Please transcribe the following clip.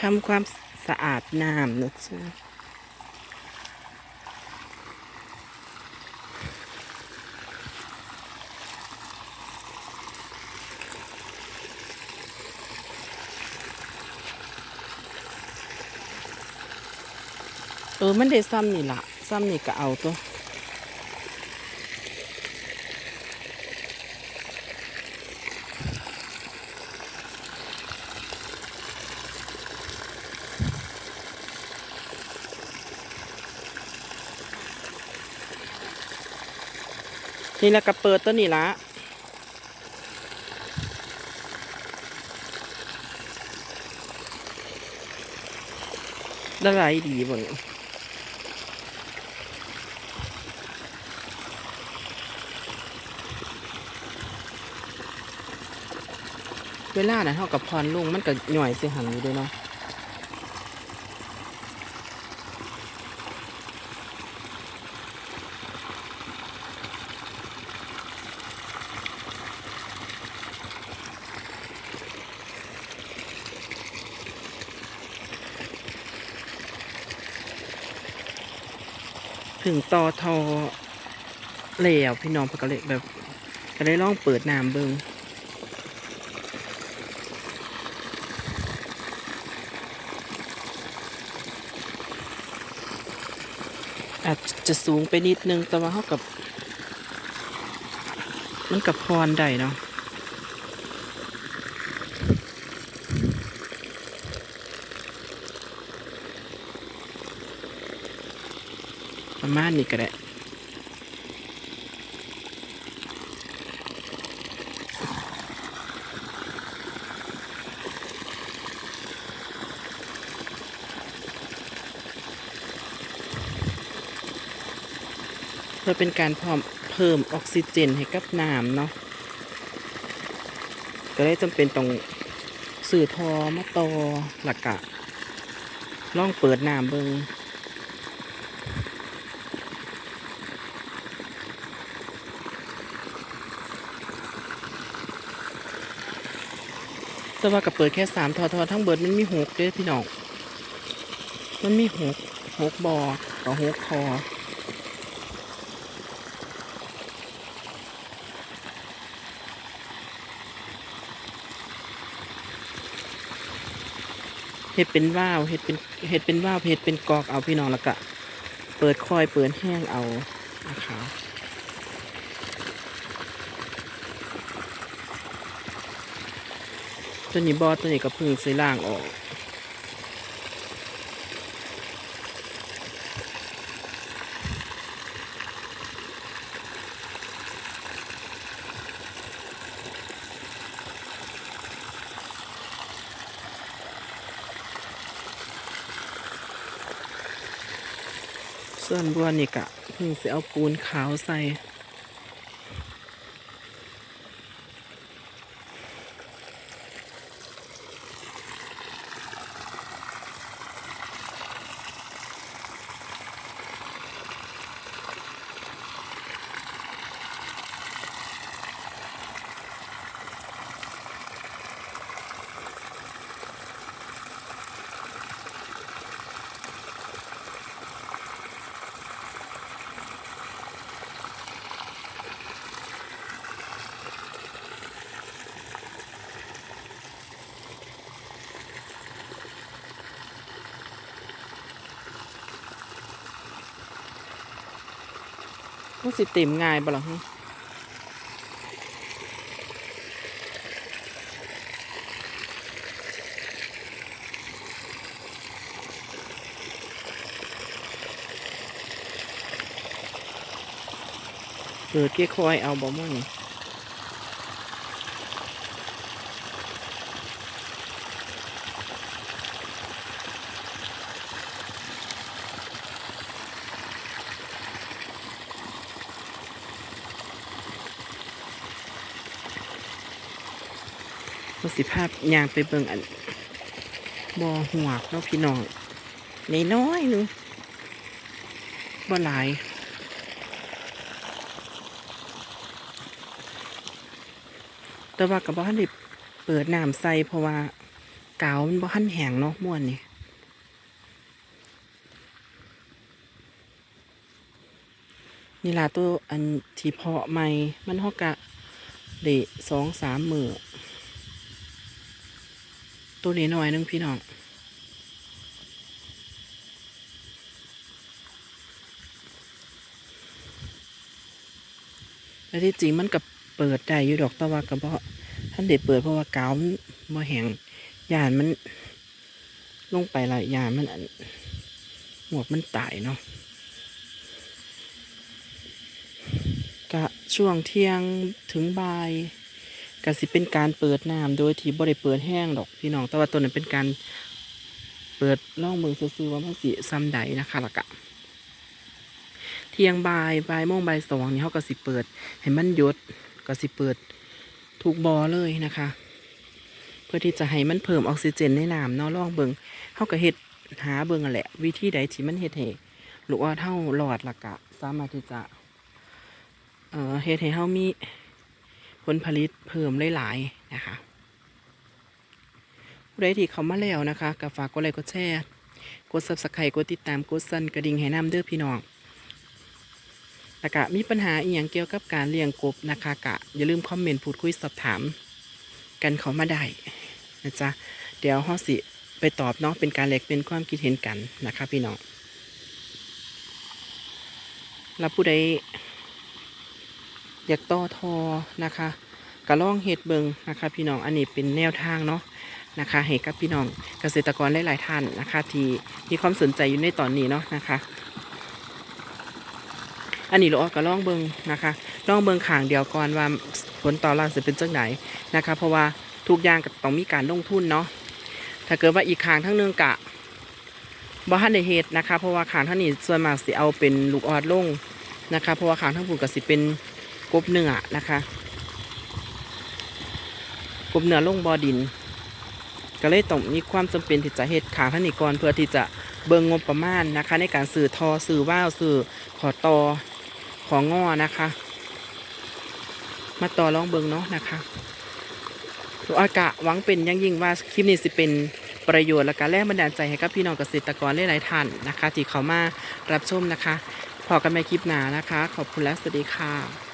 ทำความสะอาดน้ำนะจ๊ะเออมันได้ซ้ำนี่ละซ้ำนี่ก็เอาตัว นี่แหละก็เปิดตัวนี้ละได้ไรดีบ่เนี่ยเวลาน่ะเท่ากับพรลุงมันก็หน่อยเสียหันอยู่ด้วยเนาะ ถึงต่อทอแล้วพี่น้องพก็เลยแบบก็เลยลองเปิดน้ำเบิงอาจจะสูงไปนิดนึงแต่ว่าเขากับ มันกับพรได้เนาะ ประมาณนี้ก็ได้เพื่อเป็นการพร้อมเพิ่มออกซิเจนให้กับน้ำเนาะก็เลยจำเป็นต้องสื่อทอมาตอหลักกะล่องเปิดน้ำเบิง แต่ว่ากับเปิดแค่สามทอทอทั้งเบิดมันมีหกเด้อพี่น้อง มันมีหกหกบอกับหกทอเห็ดเป็นว่าวเห็ดเป็นเห็ดเป็นว่าวเห็ดเป็นกอกเอาพี่น้องล้วก็เปิดคอยเปิดแห้งเอานะคะ ตัวนี้บอตัวนี้ก็เพึ่งใส่ล่างออกส่วนบัวนี่กะเพิ่งสิเอาปูนขาวใส่ มันสิเต็มง่ายบ่หรอเปิดเกี้ยคอยเอาบ่มั่งนี่ มันสิภาพยางไปเบิ่งอันบ่อหัวเนาะพี่น้องน้อยนึงบ่หลายแต่ว่ากับบ้านได้เปิดน้ำใส่เพราะว่ากาวมันบ่หันแห้งเนาะม่วนนี่นี่ล่ะตัวอันที่เพาะใหม่มันฮากะได้สองสามมือ ตัวนี้หน่อยนึงพี่น้อง แต่ที่จริงมันกับเปิดได้อยู่ดอกต่ว่าก็บ่ท่านเด็เปิดเพราะว่ากาวมันบ่แห้งยานมัน ลงไปลายยานมันอันหมวกมันตายเนาะกะช่วงเที่ยงถึงบ่าย ก็สิเป็นการเปิดน้ำโดยที่บ่ได้เปิดแห้งดอกพี่น้องแต่ว่าตัวนั้นเป็นการเปิดล่องเบิ่งซื่อว่ามันสิซ้ำใดนะคะและกะเที่ยงบ่ายบ่ายโมงบ่ายสองนี่เขาก็สิเปิดให้มันยดก็สิเปิดทุกบอเลยนะคะ เพื่อที่จะให้มันเพิ่มออกซิเจนในน้ำเนาะลองเบิงเขาก็เฮ็ดหาเบิงอะแหละ วิธีใดที่มันเฮ็ดให้ลูกว่าเท่าหลอดละกะ สามารถที่จะเอ่อเฮ็ดให้เฮามี ลผลิตเพิ่มหลายๆนะคะผู้ใดที่เขามาแล้วนะคะก็ฝากกดไลค์กดแชร์กด Subscribe กดติดตามกดสั่นกระดิ่งให้น้ำเด้อพี่น้องแล้วก็มีปัญหาอีกอย่างเกี่ยวกับการเลี้ยงกบนะคะกะอย่าลืมคอมเมนต์พูดคุยสอบถาม กันเขามาได้นะจ๊ะเดี๋ยวฮอสิไปตอบเนาะเป็นการแลกเป็นความคิดเห็นกันนะคะพี่น้องแล้วผู้ใด อยากต่อทอนะคะกระล่องเฮ็ดเบิงนะคะ พี่น้องอันนี้เป็นแนวทางเนาะนะคะให้กับพี่น้องเกษตรกรหลายๆท่านนะคะ ที่มีความสนใจอยู่ในตอนนี้เนาะนะคะ อันนี้เราก็ล่องเบิงนะคะล่องเบิงขางเดียวก่อนว่าผลต่อรางจะเป็นจังไหนนะคะ เพราะว่าทุกอย่างก็ต้องมีการลงทุนเนาะถ้าเกิดว่าอีกขางทั้งหนึงกะบ่ทันได้เฮ็ดนะคะ เพราะว่าขางทั้งนี้ส่วนมากสิเอาเป็นลูกออดลงนะคะ เพราะว่าขางทั้งปุ่นก็สิเป็น กบเนื้อนะคะ กบเนื้อลงบ่อดิน ก็เลยต้องมีความจำเป็นที่จะเฮ็ดขางทั้งนี้ก่อนเพื่อที่จะเบิ่งงบประมาณนะคะ ในการสื่อทอสื่อว่าวสื่อขอตอของงอนะคะ มาต่อลองเบิงเนาะนะคะตัวอากะหวังเป็นยังยิ่งว่าคลิปนี้สิเป็นประโยชน์และการแรงบันดาลใจให้กับพี่น้องเกษตรกรหลายๆท่านนะคะ ที่เขามารับชมนะคะพอกันใหม่คลิปหน้านะคะ ขอบคุณและสวัสดีค่ะ